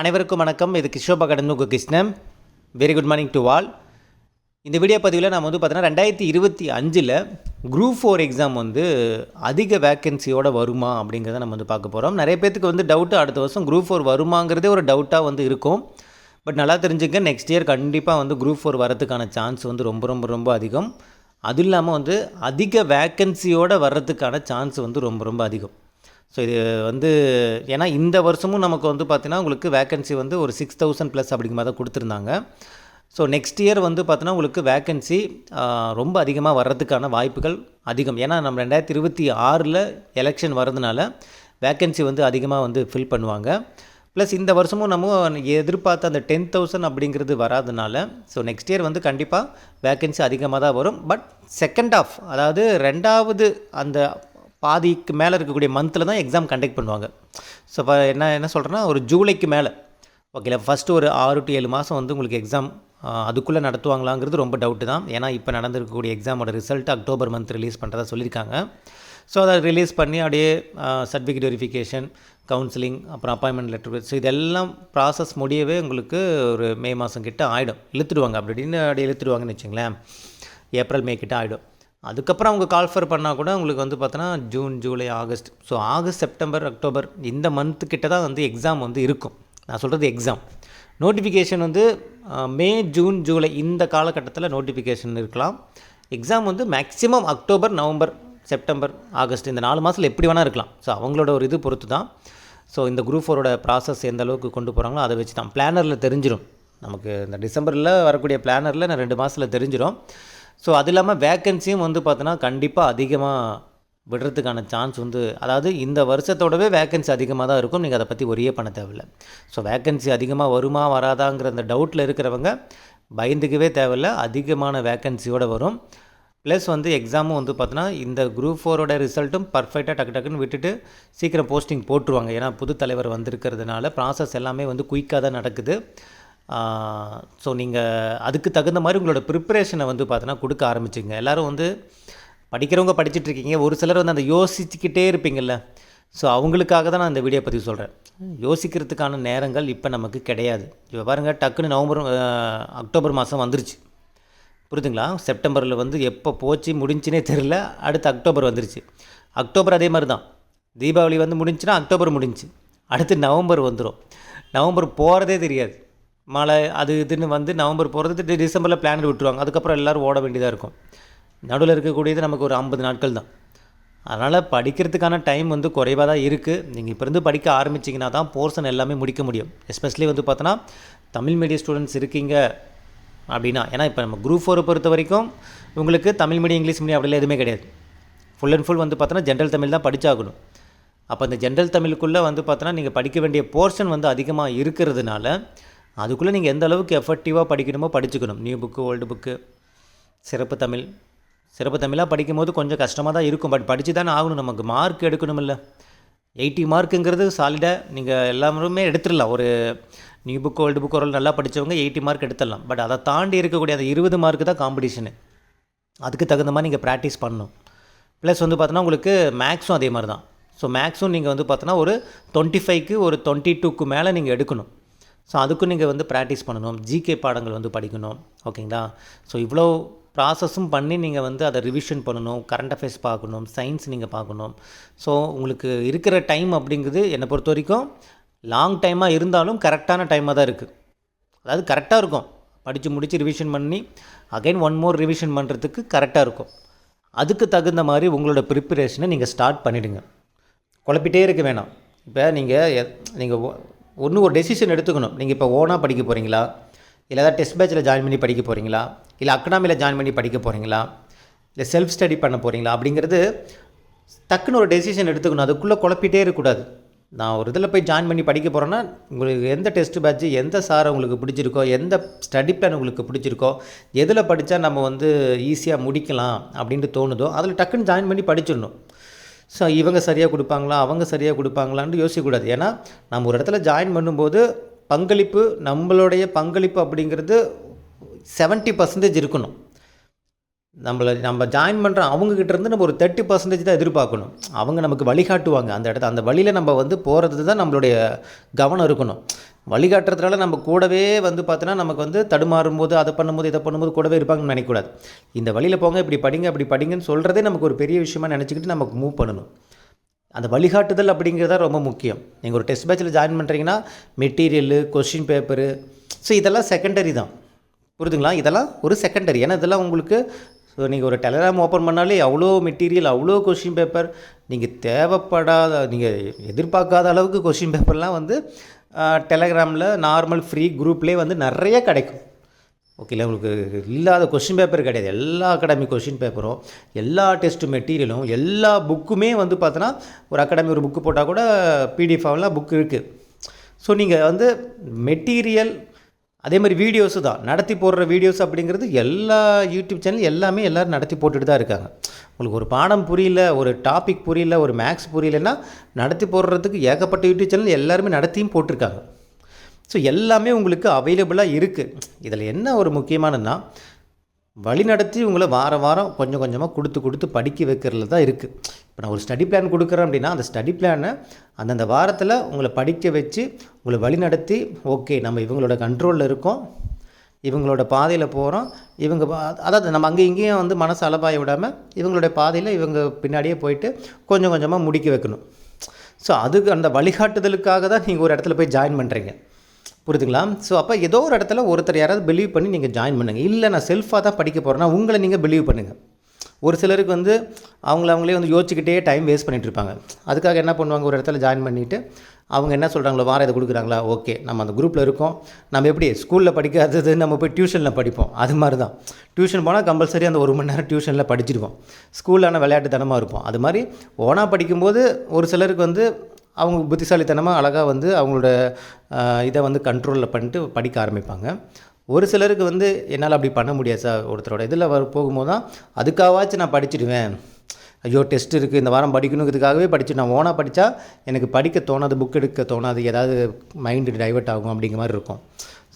அனைவருக்கும் வணக்கம். இது கிஷோபா கடனுக்கு Krishnan. Very good morning to all இந்த வீடியோ பதிவில் நம்ம வந்து பார்த்தோன்னா ரெண்டாயிரத்தி இருபத்தி அஞ்சில் குரூப் ஃபோர் எக்ஸாம் வந்து அதிக வேக்கன்சியோட வருமா அப்படிங்கிறத நம்ம வந்து பார்க்க போகிறோம் நிறைய பேத்துக்கு வந்து டவுட்டு அடுத்த வருஷம் குரூப் ஃபோர் வருமாங்கிறதே ஒரு டவுட்டாக வந்து இருக்கும். பட் நல்லா தெரிஞ்சுக்க நெக்ஸ்ட் இயர் கண்டிப்பாக வந்து குரூப் ஃபோர் வரதுக்கான சான்ஸ் வந்து ரொம்ப ரொம்ப ரொம்ப அதிகம். அதுவும் இல்லாமல் வந்து அதிக வேக்கன்சியோடு வர்றதுக்கான சான்ஸ் வந்து ரொம்ப ரொம்ப அதிகம். ஸோ இது வந்து ஏன்னா இந்த வருஷமும் நமக்கு வந்து பார்த்திங்கன்னா உங்களுக்கு வேக்கன்சி வந்து ஒரு சிக்ஸ் தௌசண்ட் ப்ளஸ் அப்படிங்கிற மாதிரி தான் கொடுத்துருந்தாங்க. ஸோ நெக்ஸ்ட் இயர் வந்து பார்த்தீங்கன்னா உங்களுக்கு வேக்கன்சி ரொம்ப அதிகமாக வர்றதுக்கான வாய்ப்புகள் அதிகம். ஏன்னா நம்ம ரெண்டாயிரத்தி இருபத்தி ஆறில் எலெக்ஷன் வர்றதுனால வேக்கன்சி வந்து அதிகமாக வந்து ஃபில் பண்ணுவாங்க. ப்ளஸ் இந்த வருஷமும் நம்ம எதிர்பார்த்த அந்த டென் தௌசண்ட் அப்படிங்கிறது வராதனால ஸோ நெக்ஸ்ட் இயர் வந்து கண்டிப்பாக வேக்கன்சி அதிகமாக தான் வரும். பட் செகண்ட் ஆஃப் அதாவது ரெண்டாவது அந்த பாதிக்கு மேலே இருக்கக்கூடிய மந்தில் தான் எக்ஸாம் கண்டக்ட் பண்ணுவாங்க. ஸோ இப்போ என்ன என்ன சொல்கிறேன்னா ஒரு ஜூலைக்கு மேலே. ஓகேல ஃபஸ்ட்டு ஒரு ஆறு டு ஏழு மாதம் வந்து உங்களுக்கு எக்ஸாம் அதுக்குள்ளே நடத்துவாங்களாங்கிறது ரொம்ப டவுட்டு தான். ஏன்னா இப்போ நடந்திருக்கக்கூடிய எக்ஸாமோட ரிசல்ட் அக்டோபர் மந்த் ரிலீஸ் பண்ணுறதா சொல்லியிருக்காங்க. ஸோ அதை ரிலீஸ் பண்ணி அப்படியே சர்டிஃபிகேட் வெரிஃபிகேஷன் கவுன்சிலிங் அப்புறம் அப்பாயின்மெண்ட் லெட்டர் ஸோ இதெல்லாம் ப்ராசஸ் முடியவே உங்களுக்கு ஒரு மே மாதம் கிட்ட ஆகிடும் இழுத்துடுவாங்க. அப்படி இப்படின்னு அப்படியே இழுத்துடுவாங்கன்னு வச்சுங்களேன். ஏப்ரல் மே கிட்ட ஆகிடும் அதுக்கப்புறம் அவங்க கால்ஃபர் பண்ணால் கூட உங்களுக்கு வந்து பார்த்தோன்னா June July August so August September October இந்த மந்த்து கிட்ட தான் வந்து எக்ஸாம் வந்து இருக்கும். நான் சொல்கிறது எக்ஸாம் நோட்டிஃபிகேஷன் வந்து மே ஜூன் ஜூலை இந்த காலகட்டத்தில் நோட்டிஃபிகேஷன் இருக்கலாம். எக்ஸாம் வந்து maximum October November September August இந்த நாலு மாதத்தில் எப்படி வேணால் இருக்கலாம். ஸோ அவங்களோட ஒரு இது பொறுத்து தான் ஸோ இந்த குரூப் ஃபோரோட ப்ராசஸ் எந்த அளவுக்கு கொண்டு போகிறாங்களோ அதை வச்சு தான் பிளானரில் தெரிஞ்சிடும் நமக்கு இந்த டிசம்பரில் வரக்கூடிய பிளானரில் நான் ரெண்டு மாதத்தில் தெரிஞ்சிடும் ஸோ அது இல்லாமல் வேக்கன்சியும் வந்து பார்த்தோன்னா கண்டிப்பாக அதிகமாக விடுறதுக்கான சான்ஸ் வந்து அதாவது இந்த வருஷத்தோடவே வேக்கன்சி அதிகமாக தான் இருக்கும். நீங்கள் அதை பற்றி ஒரே பண்ண தேவையில்ல. ஸோ வேக்கன்சி அதிகமாக வருமா வராதாங்கிற அந்த டவுட்டில் இருக்கிறவங்க பயந்துக்கவே தேவையில்ல. அதிகமான வேக்கன்சியோடு வரும். ப்ளஸ் வந்து எக்ஸாமும் வந்து பார்த்தோன்னா இந்த குரூப் ஃபோரோட ரிசல்ட்டும் பர்ஃபெக்டாக டக்கு டக்குன்னு விட்டுட்டு சீக்கிரம் போஸ்டிங் போட்டுருவாங்க. ஏன்னா புது தலைவர் வந்திருக்கிறதுனால ப்ராசஸ் எல்லாமே வந்து குயிக்காக தான் நடக்குது. ஸோ நீங்கள் அதுக்கு தகுந்த மாதிரி உங்களோட ப்ரிப்பரேஷனை வந்து பார்த்தோன்னா கொடுக்க ஆரம்பிச்சிங்க. எல்லோரும் வந்து படிக்கிறவங்க படிச்சுட்ருக்கீங்க ஒரு சிலர் வந்து அந்த யோசிச்சுக்கிட்டே இருப்பீங்கள்ல ஸோ அவங்களுக்காக தான் நான் இந்த வீடியோ பற்றி சொல்கிறேன் யோசிக்கிறதுக்கான நேரங்கள் இப்போ நமக்கு கிடையாது. இப்போ பாருங்கள் டக்குன்னு நவம்பர் அக்டோபர் மாதம் வந்துருச்சு. புரியுதுங்களா? செப்டம்பரில் வந்து எப்போ போச்சு முடிஞ்சுனே தெரில அடுத்து அக்டோபர் வந்துருச்சு. அக்டோபர் அதே மாதிரி தான். தீபாவளி வந்து முடிஞ்சுன்னா அக்டோபர் முடிஞ்சு. அடுத்து நவம்பர் வந்துடும் நவம்பர் போகிறதே தெரியாது. மழை அது இதுன்னு வந்து நவம்பர் போகிறது டிசம்பரில் பிளான் விட்டுருவாங்க. அதுக்கப்புறம் எல்லோரும் ஓட வேண்டியதாக இருக்கும். நடுவில் இருக்கக்கூடியது நமக்கு ஒரு ஐம்பது நாட்கள் தான். அதனால் படிக்கிறதுக்கான டைம் வந்து குறைவாக தான் இருக்குது நீங்கள் இப்போ இருந்து படிக்க ஆரம்பிச்சிங்கன்னா தான் போர்ஷன் எல்லாமே முடிக்க முடியும். எஸ்பெஷலி வந்து பார்த்தோன்னா தமிழ் மீடியம் ஸ்டூடெண்ட்ஸ் இருக்கீங்க அப்படின்னா ஏன்னா இப்போ நம்ம குரூப் ஃபோரை பொறுத்த வரைக்கும் உங்களுக்கு தமிழ் மீடியம் இங்கிலீஷ் மீடியம் அப்படிலாம் எதுவுமே கிடையாது. ஃபுல் அண்ட் ஃபுல் வந்து பார்த்தோன்னா ஜென்ரல் தமிழ் தான் படித்தாகணும் அப்போ அந்த ஜென்ரல் தமிழுக்குள்ளே வந்து பார்த்தோன்னா நீங்கள் படிக்க வேண்டிய போர்ஷன் வந்து அதிகமாக இருக்கிறதுனால அதுக்குள்ளே நீங்கள் எந்த அளவுக்கு எஃபெக்டிவாக படிக்கணுமோ படிச்சுக்கணும். நியூ புக்கு ஓல்டு புக்கு சிறப்பு தமிழ். சிறப்பு தமிழாக படிக்கும்போது கொஞ்சம் கஷ்டமாக தான் இருக்கும். பட் படித்து தானே ஆகணும். நமக்கு மார்க் எடுக்கணும் இல்லை எயிட்டி மார்க்குங்கிறது சாலிடாக நீங்கள் எல்லாருமே எடுத்துடலாம். ஒரு நியூ புக் ஓல்டு புக் ஓரளவு நல்லா படித்தவங்க எயிட்டி மார்க் எடுத்துடலாம். பட் அதை தாண்டி இருக்கக்கூடிய அந்த இருபது மார்க்கு தான் காம்படிஷனு அதுக்கு தகுந்த மாதிரி நீங்கள் ப்ராக்டிஸ் பண்ணணும். ப்ளஸ் வந்து பார்த்தோன்னா உங்களுக்கு மேக்ஸும் அதே மாதிரி தான் ஸோ மேக்ஸும் நீங்கள் வந்து பார்த்தோன்னா ஒரு டுவெண்ட்டி ஃபைவ்க்கு ஒரு டுவெண்ட்டி டூக்கு மேலே நீங்கள் எடுக்கணும். ஸோ அதுக்கும் நீங்கள் வந்து ப்ராக்டிஸ் பண்ணணும். ஜிகே பாடங்கள் வந்து படிக்கணும். ஓகேங்களா ஸோ இவ்வளோ ப்ராசஸும் பண்ணி நீங்கள் வந்து அதை ரிவிஷன் பண்ணணும். கரண்ட் அஃபேர்ஸ் பார்க்கணும். சயின்ஸ் நீங்கள் பார்க்கணும். ஸோ உங்களுக்கு இருக்கிற டைம் அப்படிங்கிறது என்னை பொறுத்த வரைக்கும் லாங் டைமாக இருந்தாலும் கரெக்டான டைமாக தான் இருக்குது அதாவது கரெக்டாக இருக்கும். படித்து முடித்து ரிவிஷன் பண்ணி அகைன் ஒன் மோர் ரிவிஷன் பண்ணுறதுக்கு கரெக்டாக இருக்கும். அதுக்கு தகுந்த மாதிரி உங்களோட ப்ரிப்பரேஷனை நீங்கள் ஸ்டார்ட் பண்ணிவிடுங்க குழப்பிட்டே இருக்க வேணாம். இப்போ நீங்கள் நீங்கள் ஒன்று ஒரு டெசிஷன் எடுத்துக்கணும். நீங்கள் இப்போ ஓனாக படிக்க போகிறீங்களா இல்லை ஏதாவது டெஸ்ட் பேட்சில் ஜாயின் பண்ணி படிக்க போகிறீங்களா இல்லை அக்கனாமியில் ஜாயின் பண்ணி படிக்க போகிறீங்களா இல்லை செல்ஃப் ஸ்டடி பண்ண போகிறீங்களா அப்படிங்கிறது டக்குன்னு ஒரு டெசிஷன் எடுத்துக்கணும். அதுக்குள்ளே குழப்பிட்டே இருக்கக்கூடாது. நான் ஒரு இதில் போய் ஜாயின் பண்ணி படிக்க போகிறேன்னா உங்களுக்கு எந்த டெஸ்ட் பேட்ச் எந்த சார் உங்களுக்கு பிடிச்சிருக்கோ எந்த ஸ்டடி பிளான் உங்களுக்கு பிடிச்சிருக்கோ எதில் படித்தா நம்ம வந்து ஈஸியாக முடிக்கலாம் அப்படின்ட்டு தோணுதோ அதில் டக்குன்னு ஜாயின் பண்ணி படிச்சிடணும். ஸோ இவங்க சரியாக கொடுப்பாங்களா அவங்க சரியாக கொடுப்பாங்களான்னு யோசிக்கக்கூடாது. ஏன்னா நம்ம ஒரு இடத்துல ஜாயின் பண்ணும்போது பங்களிப்பு நம்மளுடைய பங்களிப்பு அப்படிங்கிறது செவன்ட்டி பர்சன்டேஜ் இருக்கணும். நம்மளை நம்ம ஜாயின் பண்ணுற அவங்கக்கிட்டேருந்து நம்ம ஒரு தேர்ட்டி பர்சன்டேஜ் தான் எதிர்பார்க்கணும். அவங்க நமக்கு வழிகாட்டுவாங்க. அந்த இடத்த அந்த வழியில் நம்ம வந்து போகிறது தான் நம்மளுடைய கவனம் இருக்கணும். வழிகாட்டுறதுனால நம்ம கூடவே வந்து பார்த்தோன்னா நமக்கு வந்து தடுமாறும் போது அதை பண்ணும்போது இதை பண்ணும்போது கூடவே இருப்பாங்கன்னு நினைக்கக்கூடாது. இந்த வழியில் போங்க இப்படி படிங்க அப்படி படிங்கன்னு சொல்கிறதே நமக்கு ஒரு பெரிய விஷயமா நினச்சிக்கிட்டு நமக்கு மூவ் பண்ணணும். அந்த வழிகாட்டுதல் அப்படிங்கிறதா ரொம்ப முக்கியம். நீங்கள் ஒரு டெஸ்ட் பேட்சில் ஜாயின் பண்ணுறீங்கன்னா மெட்டீரியலு கொஷின் பேப்பரு ஸோ இதெல்லாம் செகண்டரி தான். புரிதுங்களா இதெல்லாம் ஒரு செகண்டரி ஏன்னா இதெல்லாம் உங்களுக்கு ஸோ நீங்கள் ஒரு டெலகிராம் ஓப்பன் பண்ணாலே அவ்வளோ மெட்டீரியல் அவ்வளோ கொஷின் பேப்பர் நீங்கள் தேவைப்படாத நீங்கள் எதிர்பார்க்காத அளவுக்கு கொஷின் பேப்பர்லாம் வந்து டெலகிராமில் நார்மல் ஃப்ரீ குரூப்லேயே வந்து நிறைய கிடைக்கும். ஓகேல உங்களுக்கு இல்லாத கொஷின் பேப்பர் கிடையாது. எல்லா அகாடமிக் கொஷின் பேப்பரும் எல்லா டெஸ்ட் மெட்டீரியலும் எல்லா புக்குமே வந்து பார்த்தோன்னா ஒரு அகாடமி ஒரு புக்கு போட்டால் கூட பிடிஎஃப் ஆகலாம் புக் இருக்குது ஸோ நீங்கள் வந்து மெட்டீரியல் அதே மாதிரி வீடியோஸு தான். நடத்தி போடுற வீடியோஸ் அப்படிங்கிறது எல்லா யூடியூப் சேனல் எல்லாமே எல்லோரும் நடத்தி போட்டுட்டு தான் இருக்காங்க. உங்களுக்கு ஒரு பாடம் புரியல ஒரு டாபிக் புரியல ஒரு மேக்ஸ் புரியலன்னா நடத்தி போடுறதுக்கு ஏகப்பட்ட யூடியூப் சேனல் எல்லாருமே நடத்தியும் போட்டிருக்காங்க. ஸோ எல்லாமே உங்களுக்கு அவைலபிளாக இருக்குது இதில் என்ன ஒரு முக்கியமானதுன்னா வழிநடத்தி உங்களை வாரம் வாரம் கொஞ்சம் கொஞ்சமாக கொடுத்து கொடுத்து படிக்க வைக்கிறதுல தான் இருக்குது இப்போ நான் ஒரு ஸ்டடி பிளான் கொடுக்குறேன் அப்படின்னா அந்த ஸ்டடி பிளானை அந்தந்த வாரத்தில் உங்களை படிக்க வச்சு உங்களை வழிநடத்தி ஓகே நம்ம இவங்களோட கண்ட்ரோலில் இருக்கோம். இவங்களோட பாதையில் போகிறோம் இவங்க அதாவது நம்ம அங்கே இங்கேயும் வந்து மனசு அலபாய விடாமல் இவங்களுடைய பாதையில் இவங்க பின்னாடியே போயிட்டு கொஞ்சம் கொஞ்சமாக முடிக்க வைக்கணும். ஸோ அதுக்கு அந்த வழிகாட்டுதலுக்காக தான் நீங்கள் ஒரு இடத்துல போய் ஜாயின் பண்ணுறீங்க புரியுதுங்களா ஸோ அப்போ ஏதோ ஒரு இடத்துல ஒருத்தர் யாராவது பிலீவ் பண்ணி நீங்கள் ஜாயின் பண்ணுங்கள் இல்லை நான் செல்ஃபாக தான் படிக்க போகிறேன்னா உங்களை நீங்கள் பிலீவ் பண்ணுங்கள் ஒரு சிலருக்கு வந்து அவங்கள அவங்களே வந்து யோசிச்சுக்கிட்டே டைம் வேஸ்ட் பண்ணிட்டு இருப்பாங்க. அதுக்காக என்ன பண்ணுவாங்க? ஒரு இடத்துல ஜாயின் பண்ணிவிட்டு அவங்க என்ன சொல்கிறாங்களோ வாரம் இதை கொடுக்குறாங்களா? ஓகே நம்ம அந்த குரூப்பில் இருக்கோம். நம்ம எப்படி ஸ்கூலில் படிக்காதது நம்ம போய் டியூஷனில் படிப்போம். அது மாதிரி தான் டியூஷன் போனால் கம்பல்சரி அந்த ஒரு மணி நேரம் டியூஷனில் படிச்சிருவோம். ஸ்கூலில் ஆனால் விளையாட்டுத்தனமாக இருப்போம். அது மாதிரி ஓனாக படிக்கும்போது ஒரு சிலருக்கு வந்து அவங்க புத்திசாலித்தனமாக அழகாக வந்து அவங்களோட இதை வந்து கண்ட்ரோலில் பண்ணிட்டு படிக்க ஆரம்பிப்பாங்க. ஒரு சிலருக்கு வந்து என்னால் அப்படி பண்ண முடியாது சார் ஒருத்தரோட இதில் வர போகும்போது தான் அதுக்காகவாச்சும் நான் படிச்சிடுவேன். ஐயோ டெஸ்ட் இருக்குது இந்த வாரம் படிக்கணுங்கிறதுக்காகவே படிச்சு நான் ஓனாக படித்தா எனக்கு படிக்க தோணாது புக் எடுக்க தோணாது ஏதாவது மைண்டு டைவர்ட் ஆகும் அப்படிங்கிற மாதிரி இருக்கும்.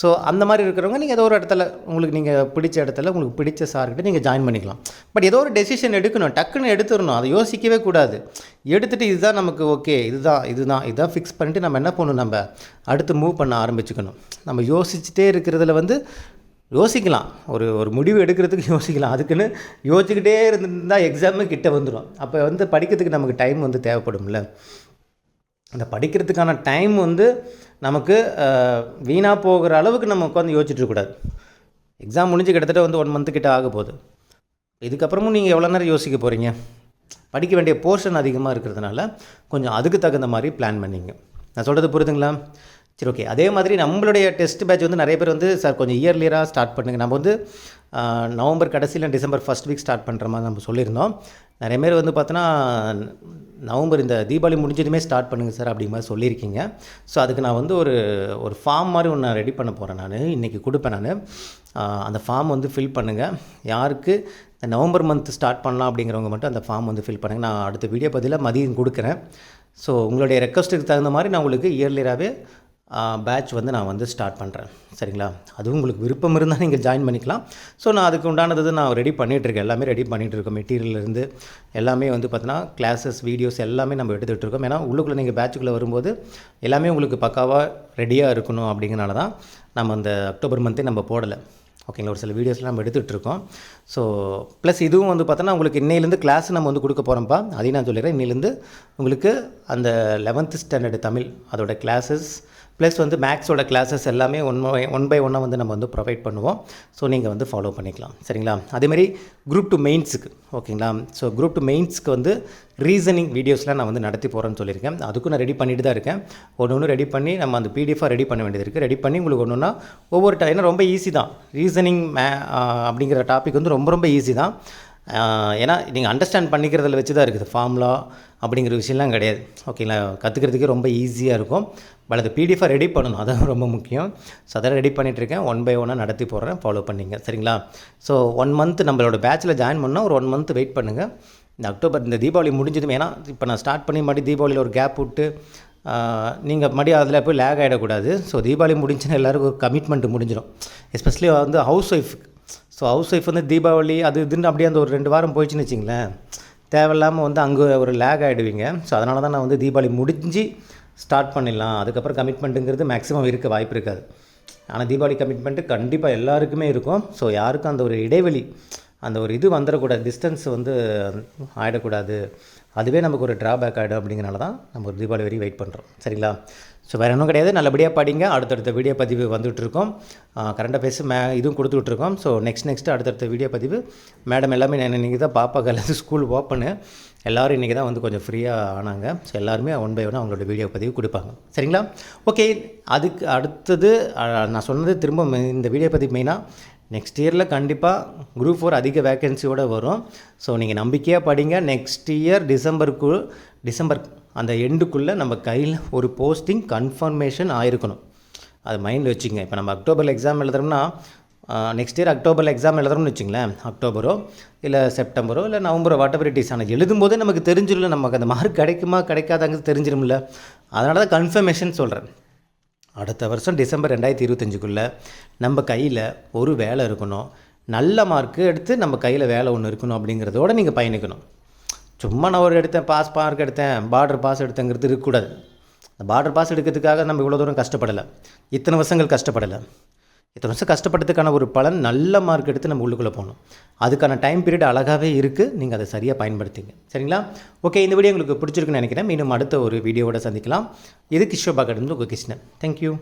ஸோ அந்த மாதிரி இருக்கிறவங்க நீங்கள் ஏதோ ஒரு இடத்துல உங்களுக்கு நீங்கள் பிடிச்ச இடத்துல உங்களுக்கு பிடிச்ச சார்கிட்ட நீங்கள் ஜாயின் பண்ணிக்கலாம். பட் ஏதோ ஒரு டெசிஷன் எடுக்கணும். டக்குன்னு எடுத்துடணும். அதை யோசிக்கவே கூடாது. எடுத்துகிட்டு இதுதான் நமக்கு ஓகே இதுதான் இதுதான். இதான் ஃபிக்ஸ் பண்ணிட்டு நம்ம என்ன பண்ணணும் நம்ம? அடுத்து மூவ் பண்ண ஆரம்பிச்சுக்கணும். நம்ம யோசிச்சுட்டே இருக்கிறதுல வந்து யோசிக்கலாம். ஒரு ஒரு முடிவு எடுக்கிறதுக்கு யோசிக்கலாம். அதுக்குன்னு யோசிச்சுக்கிட்டே இருந்தால் எக்ஸாமு கிட்டே வந்துடும் அப்போ வந்து படிக்கிறதுக்கு நமக்கு டைம் வந்து தேவைப்படும்ல. அந்த படிக்கிறதுக்கான டைம் வந்து நமக்கு வீணாக போகிற அளவுக்கு நம்ம உட்காந்து யோசிச்சுட்ருக்கூடாது இருக்கக்கூடாது எக்ஸாம் முடிஞ்சு கிட்டத்தட்ட வந்து ஒன் மந்த்து கிட்ட ஆக போகுது. இதுக்கப்புறமும் நீங்கள் எவ்வளோ நேரம் யோசிக்க போகிறீங்க படிக்க வேண்டிய போர்ஷன் அதிகமாக இருக்கிறதுனால கொஞ்சம் அதுக்கு தகுந்த மாதிரி பிளான் பண்ணிங்க. நான் சொல்கிறது புரியுதுங்களா? சரி ஓகே அதே மாதிரி நம்மளுடைய டெஸ்ட் பேட்ச் வந்து நிறைய பேர் வந்து சார் கொஞ்சம் இயர்லியராக ஸ்டார்ட் பண்ணுங்க. நம்ம வந்து நவம்பர் கடைசியில் டிசம்பர் ஃபஸ்ட் வீக் ஸ்டார்ட் பண்ணுற மாதிரி நம்ம சொல்லியிருந்தோம். நிறைய பேர் வந்து பார்த்தோன்னா நவம்பர் இந்த தீபாவளி முடிஞ்சதுமே ஸ்டார்ட் பண்ணுங்கள் சார் அப்படிங்கிற மாதிரி சொல்லியிருக்கீங்க. ஸோ அதுக்கு நான் வந்து ஒரு ஒரு ஃபார்ம் மாதிரி ஒன்று நான் ரெடி பண்ண போகிறேன் நான். இன்றைக்கி கொடுப்பேன் நான். அந்த ஃபார்ம் வந்து ஃபில் பண்ணுங்கள் யாருக்கு இந்த நவம்பர் மந்த் ஸ்டார்ட் பண்ணலாம் அப்படிங்கிறவங்க மட்டும் அந்த ஃபார்ம் வந்து ஃபில் பண்ணுங்கள் நான் அடுத்த வீடியோ பதிலாக மதியம் கொடுக்குறேன். ஸோ உங்களுடைய ரெக்வஸ்ட்டுக்கு தகுந்த மாதிரி நான் உங்களுக்கு இயர்லியராகவே பேட்ச் வந்து நான் வந்து ஸ்டார்ட் பண்ணுறேன் சரிங்களா? அதுவும் உங்களுக்கு விருப்பம் இருந்தால் நீங்கள் ஜாயின் பண்ணிக்கலாம். ஸோ நான் அதுக்கு உண்டானது நான் ரெடி பண்ணிகிட்ருக்கேன் எல்லாமே ரெடி பண்ணிகிட்டு இருக்கோம். மெட்டீரியல்லேருந்து எல்லாமே வந்து பார்த்தீங்கன்னா கிளாஸஸ் வீடியோஸ் எல்லாமே நம்ம எடுத்துகிட்டு இருக்கோம். ஏன்னா உள்ளுக்குள்ளே நீங்கள் பேட்சுக்குள்ளே வரும்போது எல்லாமே உங்களுக்கு பக்காவாக ரெடியாக இருக்கணும் அப்படிங்கிறனால தான் நம்ம அந்த அக்டோபர் மந்த்தே நம்ம போடலை. ஓகேங்களா ஒரு சில வீடியோஸ்லாம் நம்ம எடுத்துகிட்டு இருக்கோம். ஸோ ப்ளஸ் இதுவும் வந்து பார்த்தோன்னா உங்களுக்கு இன்னையிலேருந்து கிளாஸ் நம்ம வந்து கொடுக்க போகிறோம்ப்பா அதையும் நான் சொல்லிடுறேன். இன்னிலேருந்து உங்களுக்கு அந்த லெவன்த்து ஸ்டாண்டர்டு தமிழ் அதோட கிளாஸஸ் ப்ளஸ் வந்து மேக்ஸோட கிளாஸஸ் எல்லாமே ஒன் ஒன் பை ஒன்னாக வந்து நம்ம வந்து ப்ரொவைட் பண்ணுவோம். ஸோ நீங்கள் வந்து ஃபாலோ பண்ணிக்கலாம். சரிங்களா? அதேமாதிரி குரூப் டு மெயின்ஸுக்கு ஓகேங்களா? ஸோ குரூப் டு மெயின்ஸ்க்கு வந்து ரீசனிங் வீடியோஸ்லாம் நான் வந்து நடத்தி போகிறேன்னு சொல்லியிருக்கேன். அதுக்கும் நான் ரெடி பண்ணிட்டு தான் இருக்கேன். ஒன்று ஒன்று ரெடி பண்ணி நம்ம அந்த பிடிஎஃபாக ரெடி பண்ண வேண்டியது இருக்குது ரெடி பண்ணி உங்களுக்கு ஒன்று ஒன்றா ஒவ்வொரு டைம் ஏன்னா ரொம்ப ஈஸி தான். ரீசனிங் மே அப்படிங்கிற டாபிக் வந்து ரொம்ப ரொம்ப ஈஸி தான். ஏன்னா நீங்கள் அண்டர்ஸ்டாண்ட் பண்ணிக்கிறதுல வச்சு தான் இருக்குது. ஃபார்முலா அப்படிங்கிற விஷயம்லாம் கிடையாது. ஓகேங்களா கற்றுக்கிறதுக்கே ரொம்ப ஈஸியாக இருக்கும். பட் அது பிடிஎஃபாக ரெடி பண்ணணும். அதான் ரொம்ப முக்கியம். ஸோ அதை ரெடி பண்ணிகிட்ருக்கேன் ஒன் பை ஒன்னாக நடத்தி போடுறேன். ஃபாலோ பண்ணிங்க. சரிங்களா? ஸோ ஒன் மந்த் நம்மளோட பேட்சில் ஜாயின் பண்ணால் ஒரு ஒன் மந்த் வெயிட் பண்ணுங்கள் இந்த அக்டோபர் இந்த தீபாவளி முடிஞ்சதுமே ஏன்னா இப்போ நான் ஸ்டார்ட் பண்ணி மறுபடியும் தீபாவளியில் ஒரு கேப் விட்டு நீங்கள் மறுபடியும் அதில் போய் லேக் ஆகிடக்கூடாது ஸோ தீபாவளி முடிஞ்சுன்னா எல்லாருக்கும் ஒரு கமிட்மெண்ட் முடிஞ்சிடும். எஸ்பெஷலி வந்து house wife so house wife வந்து தீபாவளி அது இதுன்னு அப்படியே அந்த ஒரு ரெண்டு வாரம் போயிடுச்சுன்னு வச்சிங்களேன் தேவையில்லாமல் வந்து அங்கே ஒரு லேக் ஆகிடுவீங்க ஸோ அதனால தான் நான் வந்து தீபாவளி முடிஞ்சு ஸ்டார்ட் பண்ணிடலாம். அதுக்கப்புறம் கமிட்மெண்ட்டுங்கிறது மேக்ஸிமம் இருக்க வாய்ப்பு இருக்காது. ஆனால் தீபாவளி கமிட்மெண்ட்டு கண்டிப்பாக எல்லாருக்குமே இருக்கும். ஸோ யாருக்கும் அந்த ஒரு இடைவெளி அந்த ஒரு இது வந்துடக்கூடாது டிஸ்டன்ஸ் வந்து ஆகிடக்கூடாது அதுவே நமக்கு ஒரு ட்ராபேக் ஆகிடும் அப்படிங்கிறனால தான் நம்ம ஒரு தீபாவளி வரையும் வெயிட் பண்ணுறோம் சரிங்களா? ஸோ வேறு ஒன்றும் கிடையாது. நல்லபடியாக படிங்க. அடுத்தடுத்த வீடியோ பதிவு வந்துகிட்ருக்கோம் கரண்ட் அஃபேர்ஸ் மே இதுவும் கொடுத்துட்ருக்கோம் ஸோ நெக்ஸ்ட் நெக்ஸ்ட் அடுத்தடுத்த வீடியோ பதிவு. மேடம் எல்லாமே நான் இன்றைக்கி தான் பாப்பாக்கு எல்லாத்தையும் ஸ்கூல் ஓப்பனு எல்லோரும் இன்றைக்கி தான் வந்து கொஞ்சம் ஃப்ரீயாக ஆனாங்க. ஸோ எல்லாருமே ஒன் பை ஒன் அவங்களோட வீடியோ பதிவு கொடுப்பாங்க. சரிங்களா? ஓகே அதுக்கு அடுத்தது நான் சொன்னது திரும்ப மெ- இந்த வீடியோ பதிவு மெயினாக நெக்ஸ்ட் இயரில் கண்டிப்பாக குரூப் ஃபோர் அதிக வேகன்சியோடு வரும். ஸோ நீங்கள் நம்பிக்கையாக படிங்க. நெக்ஸ்ட் இயர் டிசம்பருக்கு டிசம்பர் அந்த எண்டுக்குள்ளே நம்ம கையில் ஒரு போஸ்டிங் கன்ஃபர்மேஷன் ஆயிருக்கணும். அது மைண்டில் வச்சுங்க இப்போ நம்ம அக்டோபரில் எக்ஸாம் எழுதுறோம்னா நெக்ஸ்ட் இயர் அக்டோபரில் எக்ஸாம் எழுதுறோம்னு வச்சுங்களேன். அக்டோபரோ இல்லை செப்டம்பரோ இல்லை நவம்பரோ வாட் எவர் இட் இஸ் ஆனால் எழுதும்போதே நமக்கு தெரிஞ்சிடல நமக்கு அந்த மார்க் கிடைக்குமா கிடைக்காதாங்கிறது தெரிஞ்சிடும்ல அதனால தான் கன்ஃபர்மேஷன் சொல்கிறேன் அடுத்த வருஷம் டிசம்பர் ரெண்டாயிரத்தி இருபத்தஞ்சுக்குள்ளே நம்ம கையில் ஒரு வேலை இருக்கணும். நல்ல மார்க்கு எடுத்து நம்ம கையில் வேலை ஒன்று இருக்கணும் அப்படிங்கிறதோட நீங்கள் பயணிக்கணும். சும்மா நான் ஒரு எடுத்தேன் பாஸ் மார்க் எடுத்தேன் பார்டர் பாஸ் எடுத்தேங்கிறது இருக்கக்கூடாது. அந்த பார்டர் பாஸ் எடுக்கிறதுக்காக நம்ம இவ்வளோ தூரம் கஷ்டப்படலை. இத்தனை வருஷங்கள் கஷ்டப்படலை. இத்தனை வருஷம் கஷ்டப்பட்டதுக்கான ஒரு பலன் நல்ல மார்க் எடுத்து நம்ம உள்ளுக்குள்ளே போகணும். அதுக்கான டைம் பீரியட் அழகாகவே இருக்குது நீங்கள் அதை சரியாக பயன்படுத்திங்க. சரிங்களா? ஓகே இந்த வீடியோ உங்களுக்கு பிடிச்சிருக்குன்னு நினைக்கிறேன். மீண்டும் அடுத்த ஒரு வீடியோவோட சந்திக்கலாம். இது கிஷோபா கடந்து உங்கள் கிருஷ்ணன். தேங்க்யூ